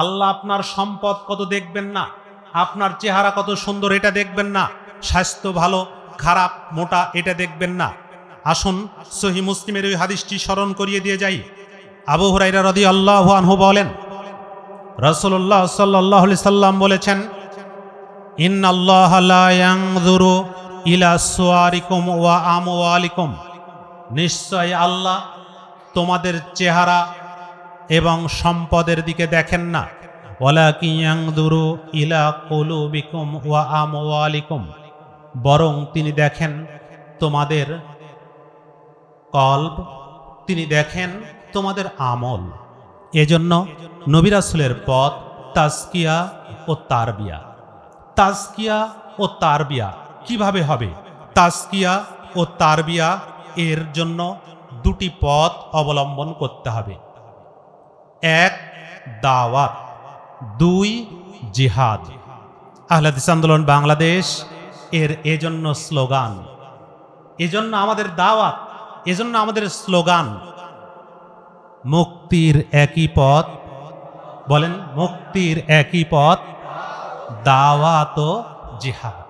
আল্লাহ আপনার সম্পদ কত দেখবেন না? আপনার চেহারা কত সুন্দর এটা দেখবেন না? স্বাস্থ্য ভালো, খারাপ, মোটা এটা দেখবেন না। আসুন সহি মুসলিমের ওই হাদিসটি স্মরণ করিয়ে দিয়ে যাই। আবু হুরাইরা রদি আল্লাহ আনহু বলেন রসল্লাহ সাল্লাহ সাল্লাম বলেছেন লা ইয়ানজুরু ইলা ওয়া আমওয়ালিকুম। নিশ্চয় আল্লাহ তোমাদের চেহারা এবং সম্পদের দিকে দেখেন না। ওয়ালাকি ইয়ানজুরু ইলা কুলুবিকুম ওয়া আমওয়ালিকুম। বরং তিনি দেখেন তোমাদের কল্ব তিনি দেখেন তোমাদের আমল। এজন্য নবিরাসুলের পথ তাজকিয়া ও তারবিয়া। তাস্কিয়া ও তারবিয়া কীভাবে হবে? তাস্কিয়া ও তারবিয়া এর জন্য দুটি পথ অবলম্বন করতে হবে। এক দাওয়াত, দুই জিহাদ। আহলাদিস আন্দোলন বাংলাদেশ এর এজন্য স্লোগান, এজন্য আমাদের দাওয়াত, এজন্য আমাদের স্লোগান, মুক্তির একই পথ, বলেন মুক্তির একই পথ, দাওয়াত জিহাদ।